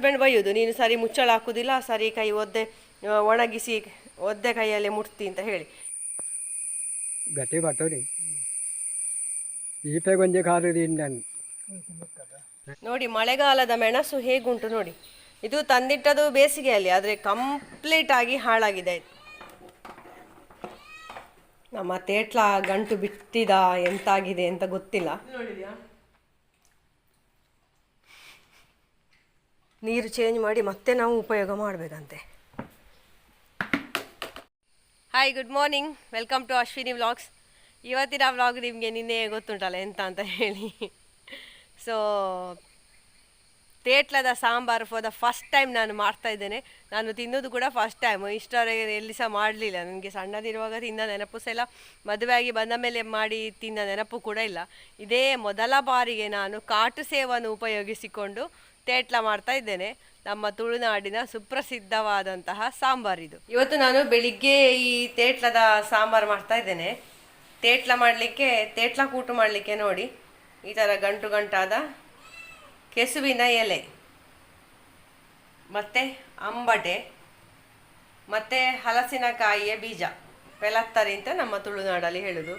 Husband ಬೈಯೋದು ನೀನು ಸರಿ ಮುಚ್ಚಳ ಹಾಕುದಿಲ್ಲ ಸರಿ ಕೈ ಒದ್ದೆ ಒಣಗಿಸಿ ಒದ್ದೆ ಕೈಯಲ್ಲೇ ಮುಟ್ತಿ ಅಂತ ಹೇಳಿ. ಗಟ್ಟಿ ಬರ್ತವ್ರಿ ಈಪೆ ಗೊಂಜೆ ಕಾದು ತಿಂದನು ನೋಡಿ ಮಳೆಗಾಲದ ಮೆಣಸು ಹೇಗುಂಟು ನೋಡಿ. ಇದು ತಂದಿಟ್ಟದು ಬೇಸಿಗೆಯಲ್ಲಿ ಆದರೆ ಕಂಪ್ಲೀಟ್ ಆಗಿ ಹಾಳಾಗಿದೆ. ನಮ್ಮ ತೇಟ್ಲ ಗಂಟು ಬಿಟ್ಟಿದ ಎಂತಾಗಿದೆ ಅಂತ ಗೊತ್ತಿಲ್ಲ. ನೀರು ಚೇಂಜ್ ಮಾಡಿ ಮತ್ತೆ ನಾವು ಉಪಯೋಗ ಮಾಡಬೇಕಂತೆ. Hi good morning welcome to Ashwini vlogs ಇವತ್ತಿನ ವ್ಲಾಗ್ ನಿಮಗೆ ನಿನ್ನೆ ಗೊತ್ತುಂಟಲ್ಲ ಎಂತ ಅಂತ ಹೇಳಿ. So ತೇಟ್ಲದ sambar for the first time ನಾನು ಮಾಡ್ತಾ ಇದ್ದೇನೆ. ನಾನು ತಿನ್ನೋದು ಕೂಡ ಫಸ್ಟ್ ಟೈಮ್ ಇಷ್ಟವರೆಗೆ ಎಲ್ಲಿ ಸಹ ಮಾಡಲಿಲ್ಲ. ನನಗೆ ಸಣ್ಣದಿರುವಾಗ ತಿಂದ ನೆನಪು ಸಹ ಇಲ್ಲ. ಮದುವೆಯಾಗಿ ಬಂದ ಮೇಲೆ ಮಾಡಿ ತಿನ್ನ ನೆನಪು ಕೂಡ ಇಲ್ಲ. ಇದೇ ಮೊದಲ ಬಾರಿಗೆ ನಾನು ಕಾಟು ಸೇವನ್ನು ಉಪಯೋಗಿಸಿಕೊಂಡು ತೇಟ್ಲ ಮಾಡ್ತಾ ಇದ್ದೇನೆ. ನಮ್ಮ ತುಳುನಾಡಿನ ಸುಪ್ರಸಿದ್ಧವಾದಂತಹ ಸಾಂಬಾರಿದು ಇವತ್ತು ನಾನು ಬೆಳಿಗ್ಗೆ ಈ ತೇಟ್ಲದ ಸಾಂಬಾರು ಮಾಡ್ತಾ ಇದ್ದೇನೆ. ತೇಟ್ಲ ಮಾಡಲಿಕ್ಕೆ, ತೇಟ್ಲ ಕೂಟು ಮಾಡಲಿಕ್ಕೆ ನೋಡಿ. ಈ ಥರ ಗಂಟು ಗಂಟಾದ ಕೆಸುವಿನ ಎಲೆ. ಮತ್ತು ಅಂಬಟೆ. ಮತ್ತು ಹಲಸಿನಕಾಯಿಯ ಬೀಜ. ಪೆಲತ್ತರಿ ಅಂತ ನಮ್ಮ ತುಳುನಾಡಲ್ಲಿ ಹೇಳೋದು.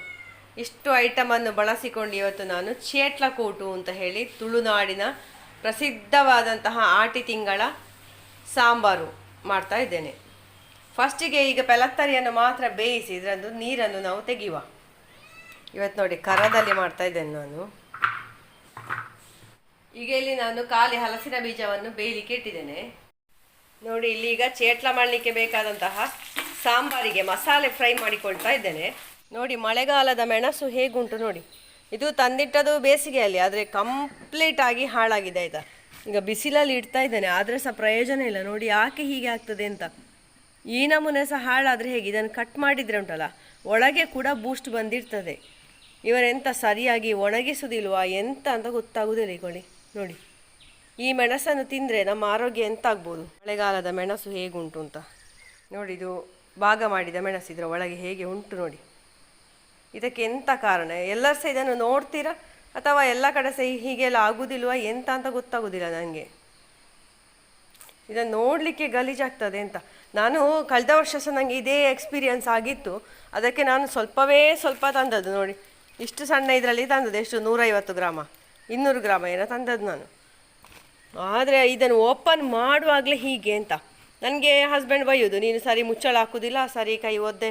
ಇಷ್ಟು ಐಟಮನ್ನು ಬಳಸಿಕೊಂಡು ಇವತ್ತು ನಾನು ಚೇಟ್ಲ ಕೂಟು ಅಂತ ಹೇಳಿ ತುಳುನಾಡಿನ ಪ್ರಸಿದ್ಧವಾದಂತಹ ಆಟಿ ತಿಂಗಳ ಸಾಂಬಾರು ಮಾಡ್ತಾ ಇದ್ದೇನೆ. ಫಸ್ಟಿಗೆ ಈಗ ಪೆಲತ್ತರಿಯನ್ನು ಮಾತ್ರ ಬೇಯಿಸಿ ಇದರದ್ದು ನೀರನ್ನು ನಾವು ತೆಗೆಯುವ. ಇವತ್ತು ನೋಡಿ ಕರದಲ್ಲಿ ಮಾಡ್ತಾ ಇದ್ದೇನೆ ನಾನು. ಈಗ ಇಲ್ಲಿ ನಾನು ಖಾಲಿ ಹಲಸಿನ ಬೀಜವನ್ನು ಬೇಯಲಿಕ್ಕೆ ಇಟ್ಟಿದ್ದೇನೆ. ನೋಡಿ, ಇಲ್ಲಿ ಈಗ ಚೇಟ್ಲ ಮಾಡಲಿಕ್ಕೆ ಬೇಕಾದಂತಹ ಸಾಂಬಾರಿಗೆ ಮಸಾಲೆ ಫ್ರೈ ಮಾಡಿಕೊಳ್ತಾ ಇದ್ದೇನೆ. ನೋಡಿ, ಮಳೆಗಾಲದ ಮೆಣಸು ಹೇಗುಂಟು ನೋಡಿ. ಇದು ತಂದಿಟ್ಟದು ಬೇಸಿಗೆಯಲ್ಲಿ, ಆದರೆ ಕಂಪ್ಲೀಟ್ ಆಗಿ ಹಾಳಾಗಿದೆ ಆಯ್ತಾ? ಈಗ ಬಿಸಿಲಲ್ಲಿ ಇಡ್ತಾ ಇದ್ದಾನೆ, ಆದರೆ ಸಹ ಪ್ರಯೋಜನ ಇಲ್ಲ. ನೋಡಿ ಯಾಕೆ ಹೀಗೆ ಆಗ್ತದೆ ಅಂತ. ಈ ನಮೂನೆ ಸಹ ಹಾಳಾದರೆ ಹೇಗೆ? ಇದನ್ನು ಕಟ್ ಮಾಡಿದರೆ ಉಂಟಲ್ಲ? ಒಳಗೆ ಕೂಡ ಬೂಸ್ಟ್ ಬಂದಿರ್ತದೆ. ಇವರೆಂತ ಸರಿಯಾಗಿ ಒಣಗಿಸೋದಿಲ್ವಾ, ಎಂತ ಅಂತ ಗೊತ್ತಾಗುವುದಿಲ್ಲ ಈಗೊಳ್ಳಿ ನೋಡಿ, ಈ ಮೆಣಸನ್ನು ತಿಂದರೆ ನಮ್ಮ ಆರೋಗ್ಯ ಎಂತ ಆಗ್ಬೋದು ಮಳೆಗಾಲದ ಮೆಣಸು ಹೇಗುಂಟು ಅಂತ. ನೋಡಿ, ಇದು ಭಾಗ ಮಾಡಿದ ಮೆಣಸು ಇದರ ಒಳಗೆ ಹೇಗೆ ಉಂಟು ನೋಡಿ. ಇದಕ್ಕೆ ಎಂತ ಕಾರಣ? ಎಲ್ಲರೂ ಸಹ ಇದನ್ನು ನೋಡ್ತೀರಾ? ಅಥವಾ ಎಲ್ಲ ಕಡೆ ಸಹ ಹೀಗೆಲ್ಲ ಆಗುದಿಲ್ವಾ? ಎಂತ ಅಂತ ಗೊತ್ತಾಗೋದಿಲ್ಲ ನನಗೆ. ಇದನ್ನು ನೋಡಲಿಕ್ಕೆ ಗಲೀಜಾಗ್ತದೆ ಅಂತ. ನಾನು ಕಳೆದ ವರ್ಷ ಸಹ ನನಗೆ ಇದೇ ಎಕ್ಸ್ಪೀರಿಯನ್ಸ್ ಆಗಿತ್ತು. ಅದಕ್ಕೆ ನಾನು ಸ್ವಲ್ಪವೇ ಸ್ವಲ್ಪ ತಂದದ್ದು ನೋಡಿ. ಇಷ್ಟು ಸಣ್ಣ ಇದರಲ್ಲಿ ತಂದದ್ದು. ಎಷ್ಟು? ನೂರೈವತ್ತು ಗ್ರಾಮ. ಇನ್ನೂರು ಗ್ರಾಮ ಏನೋ ತಂದದ್ದು ನಾನು. ಆದರೆ ಇದನ್ನು ಓಪನ್ ಮಾಡುವಾಗಲೇ ಹೀಗೆ ಅಂತ. ನನಗೆ ಹಸ್ಬೆಂಡ್ ಬೈಯೋದು, ನೀನು ಸರಿ ಮುಚ್ಚಳ ಹಾಕೋದಿಲ್ಲ ಸರಿ ಕೈ ಒದ್ದೆ,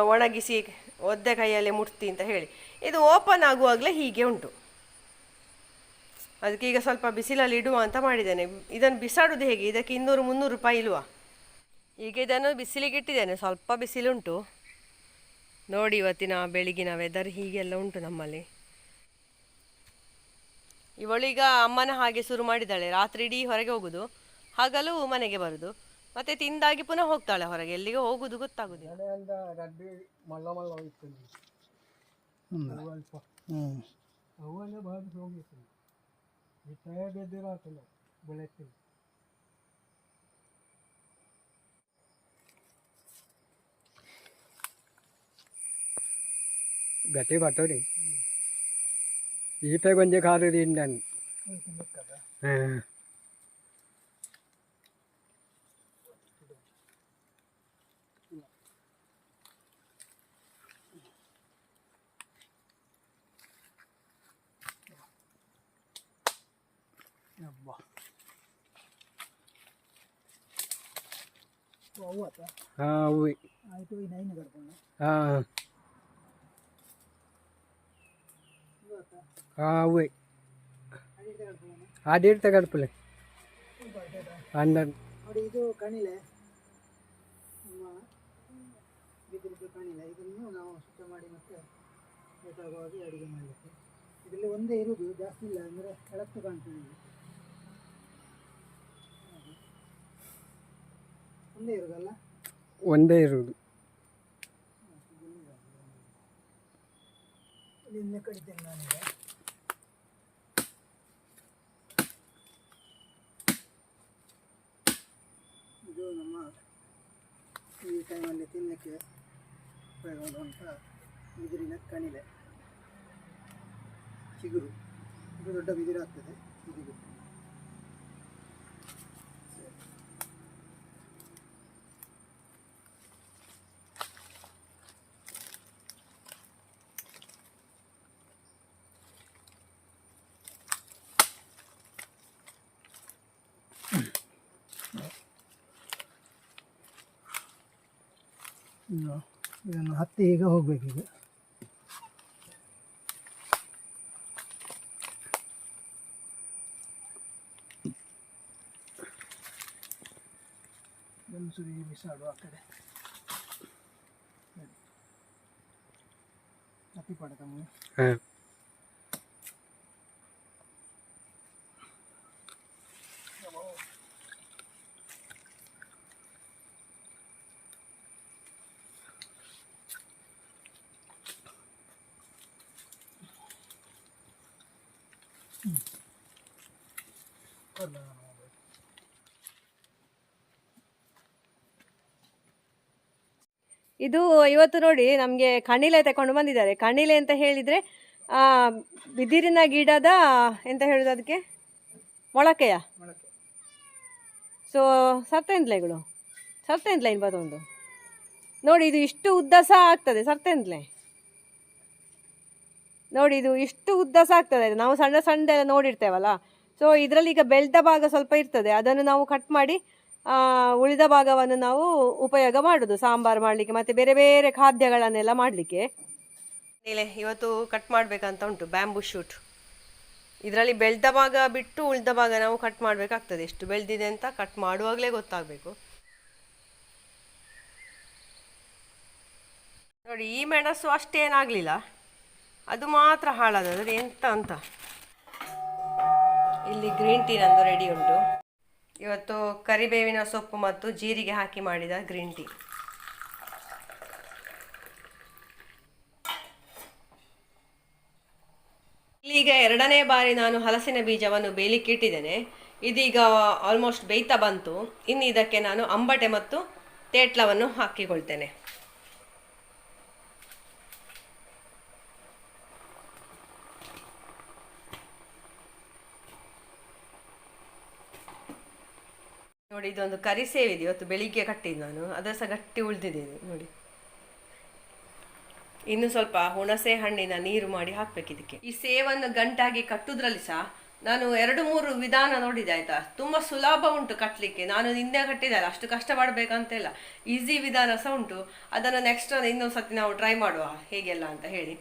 ಒಣಗಿಸಿ ಒದ್ದೆ ಕೈಯಲ್ಲಿ ಮುಟ್ತಿ ಅಂತ ಹೇಳಿ. ಇದು ಓಪನ್ ಆಗುವಾಗಲೇ ಹೀಗೆ ಉಂಟು. ಅದಕ್ಕೆ ಈಗ ಸ್ವಲ್ಪ ಬಿಸಿಲಲ್ಲಿ ಇಡುವ ಅಂತ ಮಾಡಿದ್ದೇನೆ. ಇದನ್ನು ಬಿಸಾಡೋದು ಹೇಗೆ? ಇದಕ್ಕೆ ಇನ್ನೂರು ಮುನ್ನೂರು ರೂಪಾಯಿ ಇಲ್ವಾ? ಈಗ ಇದನ್ನು ಬಿಸಿಲಿಗೆ ಇಟ್ಟಿದ್ದೇನೆ. ಸ್ವಲ್ಪ ಬಿಸಿಲುಂಟು. ನೋಡಿ ಇವತ್ತಿನ ಬೆಳಗಿನ ವೆದರ್ ಹೀಗೆಲ್ಲ ಉಂಟು ನಮ್ಮಲ್ಲಿ. ಇವಳೀಗ ಅಮ್ಮನ ಹಾಗೆ ಶುರು ಮಾಡಿದ್ದಾಳೆ. ರಾತ್ರಿ ಇಡೀ ಹೊರಗೆ ಹೋಗುದು. ಹಾಗಲೂ ಮನೆಗೆ ಬರುದು. ಮತ್ತೆ ತಿಂದಾಗಿ ಪುನಃ ಹೋಗ್ತಾಳೆ ಹೊರಗೆ ಎಲ್ಲಿಗೆ ಹೋಗುದು ಗೊತ್ತಾಗುದಿಲ್ಲ ಮಳೆಯಿಂದ ರಡ್ಡಿ ಮಲ್ಲ ಮಲ್ಲ ಹೋಯ್ತು ಅಲ್ಪ ಅವೆಲ್ಲ ಬಾಗಿ ಹೋಗಿತ್ತು ಈ ತಯ ಬೆದ್ದಿರಾತಲ್ಲ ಬೆಳಗ್ಗೆ ಗಟ್ಟಿ ಬರ್ತದೆ ಈಪೆ ಗೊಂಜಿ ಕಾದು ತಿಂದನು ಹಾಂ ಹಾಂ ಹೂವಿ ಹಾಂ. ಹಾಂ ಆ ಅದಿರ್ತ ಗಡಪಲೆ ಅಂದ ನೋಡಿ ಇದು ಕಣಿಲೆ. ನಮ್ಮ ಬಿದ್ದಿದ್ದು ಕಣಿಲೆ. ಇದನ್ನು ನಾವು ಶುದ್ಧ ಮಾಡಿ ಮತ್ತೆ ಬೇಕಾಗುವಾಗಿ ಅಡುಗೆ ಮಾಡಲಿಕ್ಕೆ. ಇದರಲ್ಲಿ ಒಂದೇ ಇರುವುದು ಜಾಸ್ತಿ ಇಲ್ಲ ಅಂದರೆ ಎಳತ್ತು ಕಾಣ್ತದೆ ಇಲ್ಲಿ. ಹಾಗೆ. ಒಂದೇ ಇರುದಲ್ಲ? ಒಂದೇ ಇರುವುದು. ಇಲ್ಲಿಂದ ಕಡಿತೇನೆ ನಾನೀಗ. ಇದು ನಮ್ಮ ಈ ಟೈಮಲ್ಲಿ ತಿನ್ನಕ್ಕೆ ಉಪಯೋಗ ಮಾಡುವಂಥ ಬಿದಿರಿನ ಕಣಿಲೆ ಚಿಗುರು. ಇದು ದೊಡ್ಡ ಬಿದಿರು. ಇದನ್ನು ಹತ್ತಿ ಈಗ ಹೋಗ್ಬೇಕೀಗ ಇದನ್ನು ಸುರಿ ಬಿಸಾಡುವ ಆ ಕಡೆ ಹತ್ತಿ ಪಡ ಇದು ಇವತ್ತು ನೋಡಿ ನಮಗೆ ಕಣಿಲೆ ತಕೊಂಡು ಬಂದಿದ್ದಾರೆ. ಕಣಿಲೆ ಅಂತ ಹೇಳಿದ್ರೆ, ಆ, ಬಿದಿರಿನ ಗಿಡದ, ಎಂತ ಹೇಳೋದು ಅದಕ್ಕೆ? ಮೊಳಕೆಯ? ಮೊಳಕೆ ಸೊ ಸತ್ತೆಂದ್ಲೆಗಳು ಸತ್ತೆಂದ್ಲೆ ಇನ್ಬೋದು ನೋಡಿ ಇದು ಇಷ್ಟು ಉದ್ದ ಸಹ ಆಗ್ತದೆ ಸತ್ತೆಂದ್ಲೆ ನೋಡಿ, ಇದು ಇಷ್ಟು ಉದ್ದ ಸಾಕ್ತದೆ ನಾವು ಸಣ್ಣ ಸಣ್ಣದೆಲ್ಲ ನೋಡಿರ್ತೇವಲ್ಲ? ಸೊ ಇದರಲ್ಲಿ ಈಗ ಬೆಳೆದ ಭಾಗ ಸ್ವಲ್ಪ ಇರ್ತದೆ. ಅದನ್ನು ನಾವು ಕಟ್ ಮಾಡಿ ಉಳಿದ ಭಾಗವನ್ನು ನಾವು ಉಪಯೋಗ ಮಾಡೋದು, ಸಾಂಬಾರು ಮಾಡಲಿಕ್ಕೆ ಮತ್ತು ಬೇರೆ ಬೇರೆ ಖಾದ್ಯಗಳನ್ನೆಲ್ಲ ಮಾಡಲಿಕ್ಕೆ. ಇವತ್ತು ಕಟ್ ಮಾಡಬೇಕಂತ ಉಂಟು ಬ್ಯಾಂಬೂ ಶೂಟ್ ಇದರಲ್ಲಿ ಬೆಳೆದ ಭಾಗ ಬಿಟ್ಟು ಉಳಿದ ಭಾಗ ನಾವು ಕಟ್ ಮಾಡಬೇಕಾಗ್ತದೆ. ಎಷ್ಟು ಬೆಳೆದಿದೆ ಅಂತ ಕಟ್ ಮಾಡುವಾಗಲೇ ಗೊತ್ತಾಗಬೇಕು. ನೋಡಿ, ಈ ಮೆಣಸು ಅಷ್ಟೇನಾಗಲಿಲ್ಲ. ಅದು ಮಾತ್ರ ಹಾಳಾದದ್ದು ಅದು ಎಂತ ಅಂತ. ಇಲ್ಲಿ ಗ್ರೀನ್ ಟೀ ನಂದು ರೆಡಿ ಉಂಟು. ಇವತ್ತು ಕರಿಬೇವಿನ ಸೊಪ್ಪು ಮತ್ತು ಜೀರಿಗೆ ಹಾಕಿ ಮಾಡಿದ ಗ್ರೀನ್ ಟೀ. ಈಗ ಎರಡನೇ ಬಾರಿ ನಾನು ಹಲಸಿನ ಬೀಜವನ್ನು ಬೇಯಲಿಕ್ಕೆ ಇಟ್ಟಿದ್ದೇನೆ. ಇದೀಗ ಆಲ್ಮೋಸ್ಟ್ ಬೇಯ್ತಾ ಬಂತು. ಇನ್ನು ಇದಕ್ಕೆ ನಾನು ಅಂಬಟೆ ಮತ್ತು ತೇಟ್ಲವನ್ನು ಹಾಕಿಕೊಳ್ತೇನೆ. ನೋಡಿ, ಇದೊಂದು ಕರಿ ಸೇವಿದೆ. ಇವತ್ತು ಬೆಳಿಗ್ಗೆ ಕಟ್ಟಿದ್ದು ನಾನು. ಅದರ ಸಹ ಗಟ್ಟಿ ಉಳಿದಿದೆ ನೋಡಿ. ಇನ್ನು ಸ್ವಲ್ಪ ಹುಣಸೆ ಹಣ್ಣಿನ ನೀರು ಮಾಡಿ ಹಾಕ್ಬೇಕು ಇದಕ್ಕೆ. ಈ ಸೇವನ್ನು ಗಂಟಾಗಿ ಕಟ್ಟುದ್ರಲ್ಲಿ ಸಹ ನಾನು ಎರಡು ಮೂರು ವಿಧಾನ ನೋಡಿದೆ, ಆಯ್ತಾ? ತುಂಬಾ ಸುಲಭ ಉಂಟು ಕಟ್ಟಲಿಕ್ಕೆ ನಾನು ನಿನ್ನೆ ಕಟ್ಟಿದೆ ಅಲ್ಲ, ಅಷ್ಟು ಕಷ್ಟ ಪಡ್ಬೇಕಂತ ಇಲ್ಲ ಈಸಿ ವಿಧಾನ ಸಹ ಉಂಟು. ಅದನ್ನು ನೆಕ್ಸ್ಟ್ ಇನ್ನೊಂದು ಸತಿ ನಾವು ಟ್ರೈ ಮಾಡುವ. ಹೇಗೆಲ್ಲ ಅಂತ ಹೇಳಿ.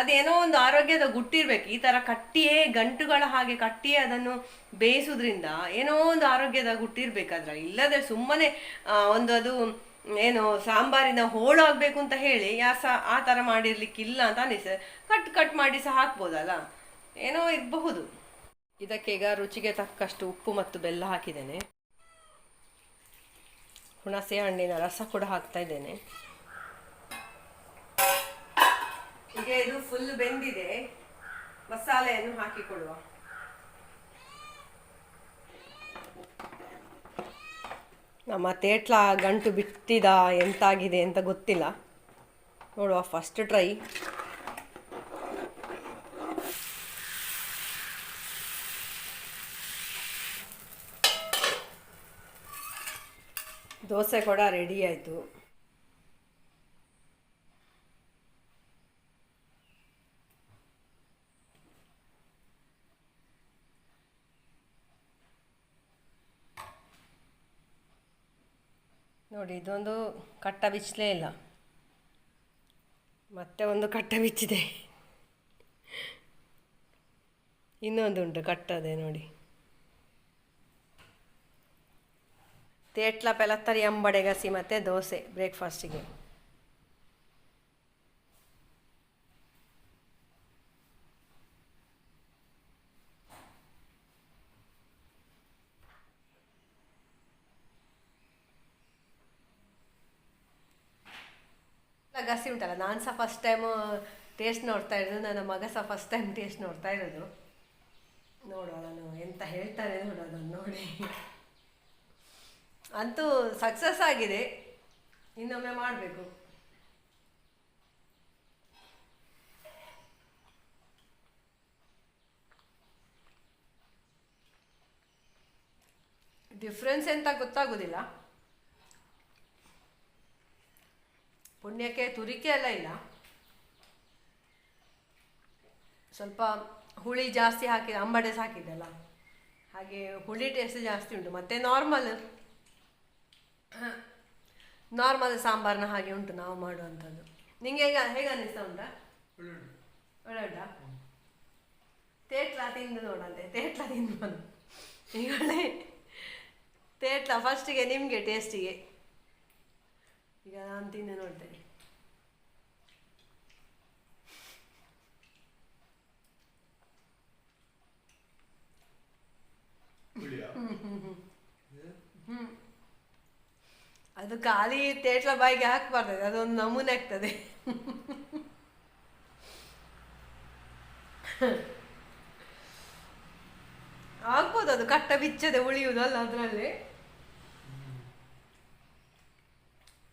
ಅದೇನೋ ಒಂದು ಆರೋಗ್ಯದ ಗುಟ್ಟಿರ್ಬೇಕು. ಈ ತರ ಕಟ್ಟಿಯೇ ಗಂಟುಗಳ ಹಾಗೆ ಕಟ್ಟಿಯೇ ಅದನ್ನು ಬೇಯಿಸೋದ್ರಿಂದ ಏನೋ ಒಂದು ಆರೋಗ್ಯದ ಗುಟ್ಟಿರ್ಬೇಕು. ಅದ್ರಲ್ಲಿ ಇಲ್ಲದೆ ಸುಮ್ಮನೆ ಒಂದು ಅದು ಏನು ಸಾಂಬಾರಿನ ಹೋಳು ಆಗ್ಬೇಕು ಅಂತ ಹೇಳಿ, ಯಾ ಸಹ ಆ ಥರ ಮಾಡಿರ್ಲಿಕ್ಕಿಲ್ಲ ಅಂತ ಅನಿಸ್ತದೆ. ಕಟ್ ಕಟ್ ಮಾಡಿ ಸಹ ಹಾಕ್ಬೋದಲ್ಲ? ಏನೋ ಇರಬಹುದು. ಇದಕ್ಕೆ ಈಗ ರುಚಿಗೆ ತಕ್ಕಷ್ಟು ಉಪ್ಪು ಮತ್ತು ಬೆಲ್ಲ ಹಾಕಿದ್ದೇನೆ. ಹುಣಸೆ ಹಣ್ಣಿನ ರಸ ಕೂಡ ಹಾಕ್ತಾ ಇದ್ದೇನೆ. ಇದು ಫುಲ್ ಬೆಂದಿದೆ. ಮಸಾಲೆಯನ್ನು ಹಾಕಿಕೊಳ್ಳುವ. ನಮ್ಮ ತೇಟ್ಲ ಗಂಟು ಬಿಟ್ಟಿದ ಎಂತಾಗಿದೆ ಅಂತ ಗೊತ್ತಿಲ್ಲ. ನೋಡುವ ಫಸ್ಟ್ ಟ್ರೈ ದೋಸೆ ಕೂಡ ರೆಡಿ ಆಯಿತು. ನೋಡಿ, ಇದೊಂದು ಕಟ್ಟ ಬಿಚ್ಚಲೇ ಇಲ್ಲ. ಮತ್ತೆ ಒಂದು ಕಟ್ಟ ಬಿಚ್ಚಿದೆ. ಇನ್ನೊಂದು ಉಂಟು ಕಟ್ಟದೆ ನೋಡಿ. ತೇಟ್ಲ ಪೆಲತ್ತರಿ ಅಂಬಡೆ ಗಸಿ ಮತ್ತು ದೋಸೆ ಬ್ರೇಕ್ಫಾಸ್ಟಿಗೆ ಗಸಿ ಉಂಟಲ್ಲ, ನಾನು ಸಹ ಫಸ್ಟ್ ಟೈಮ್ ಟೇಸ್ಟ್ ನೋಡ್ತಾ ಇರೋದು, ನನ್ನ ಮಗ ಸಹ ಫಸ್ಟ್ ಟೈಮ್ ಟೇಸ್ಟ್ ನೋಡ್ತಾ ಇರೋದು. ನೋಡೋಣ ಎಂತ ಹೇಳ್ತಾರೆ ನೋಡೋದನ್ನು ನೋಡಿ. ಅಂತೂ ಸಕ್ಸಸ್ ಆಗಿದೆ. ಇನ್ನೊಮ್ಮೆ ಮಾಡಬೇಕು. ಡಿಫ್ರೆನ್ಸ್ ಎಂತ ಗೊತ್ತಾಗೋದಿಲ್ಲ. ಪುಣ್ಯಕ್ಕೆ ತುರಿಕೆ ಎಲ್ಲ ಇಲ್ಲ. ಸ್ವಲ್ಪ ಹುಳಿ ಜಾಸ್ತಿ ಹಾಕಿ, ಅಂಬಡೆ ಹಾಕಿದ್ದಲ್ಲ ಹಾಗೆ ಹುಳಿ ಟೇಸ್ಟ್ ಜಾಸ್ತಿ ಉಂಟು. ಮತ್ತೆ ನಾರ್ಮಲ್ ನಾರ್ಮಲ್ ಸಾಂಬಾರ್ನ ಹಾಗೆ ಉಂಟು ನಾವು ಮಾಡುವಂಥದ್ದು. ನಿಂಗೆ ಹೇಗೆ ಹೇಗೆ ಅನ್ನಿಸ್ತಾ ಉಂಟಾ? ಒಳ್ಳೆ ಉಂಟಾ ತೇಟ್ಲ ತಿಂದು ನೋಡಂತೆ. ತೇಟ್ಲ ತಿಂದು ಈಗ ತೇಟ್ಲ ಫಸ್ಟಿಗೆ ನಿಮಗೆ ಟೇಸ್ಟಿಗೆ ಈಗ ನಾನು ತಿಂದೆ ನೋಡ್ತೇನೆ. ಅದು ಖಾಲಿ ತೇಟ್ಲ ಬಾಯಿಗೆ ಹಾಕ್ಬಾರ್ದು ಅದೊಂದು ನಮೂನೆ ಆಗ್ತದೆ. ಆಗ್ಬೋದು ಅದು ಕಟ್ಟ ಬಿಚ್ಚದೆ ಉಳಿಯುವುದಲ್ಲ ಅದರಲ್ಲಿ.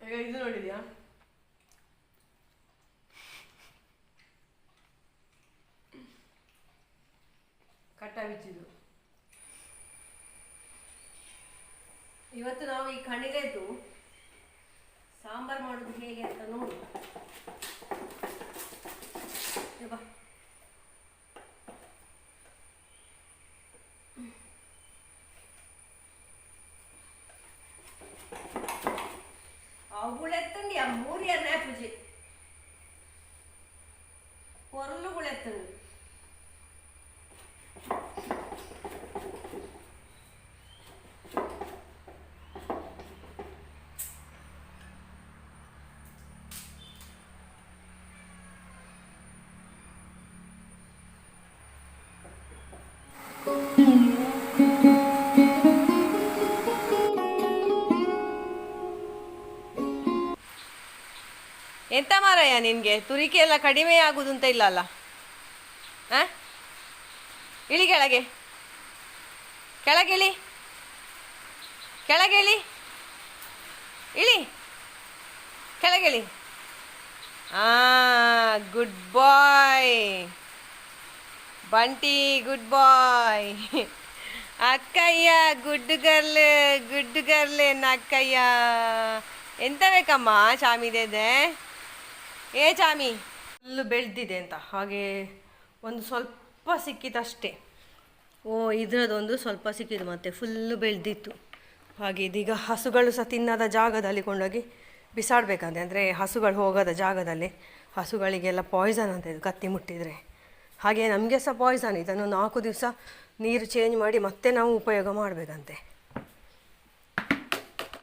ಇದು ನೋಡಿದ್ಯಾ? ಕಟ್ಟ ಇವತ್ತು ನಾವು ಈ ಕಣಿಲೆದು ಸಾಂಬಾರ್ ಮಾಡೋದು ಹೇಗೆ ಅಂತ ನೋಡು. ಎಂತ ನಿನಗೆ? ತುರಿಕೆ ಎಲ್ಲ ಕಡಿಮೆ ಆಗುದು ಅಂತ ಇಲ್ಲ ಅಲ್ಲ ಆ? ಇಳಿ ಕೆಳಗೆ. ಕೆಳಗಿಳಿ. ಕೆಳಗಿಳಿ. ಇಳಿ. ಕೆಳಗಿಳಿ. ಆ good boy Bunty good boy ಅಕ್ಕಯ್ಯ good girl good girl ಅಕ್ಕಯ್ಯ? ಎಂತ ಬೇಕಮ್ಮ ಚಾಮಿದೆ ಏ ಜಾಮಿ ಫುಲ್ಲು ಬೆಳೆದಿದೆ ಅಂತ. ಹಾಗೆ ಒಂದು ಸ್ವಲ್ಪ ಸಿಕ್ಕಿತಷ್ಟೇ ಓ, ಇದರದೊಂದು ಸ್ವಲ್ಪ ಸಿಕ್ಕಿದ್ದು ಮತ್ತೆ ಫುಲ್ಲು ಬೆಳೆದಿತ್ತು. ಹಾಗೆ ಇದೀಗ ಹಸುಗಳು ಸಹ ತಿನ್ನದ ಜಾಗದಲ್ಲಿ ಕೊಂಡೋಗಿ ಬಿಸಾಡಬೇಕಂತೆ. ಅಂದರೆ ಹಸುಗಳು ಹೋಗದ ಜಾಗದಲ್ಲಿ ಹಸುಗಳಿಗೆಲ್ಲ ಪಾಯ್ಸನ್ ಅಂತ ಇದು ಕತ್ತಿ ಮುಟ್ಟಿದರೆ. ಹಾಗೆ ನಮಗೆ ಸಹ ಪಾಯ್ಸನ್ ಇದನ್ನು ನಾಲ್ಕು ದಿವಸ ನೀರು ಚೇಂಜ್ ಮಾಡಿ ಮತ್ತೆ ನಾವು ಉಪಯೋಗ ಮಾಡಬೇಕಂತೆ.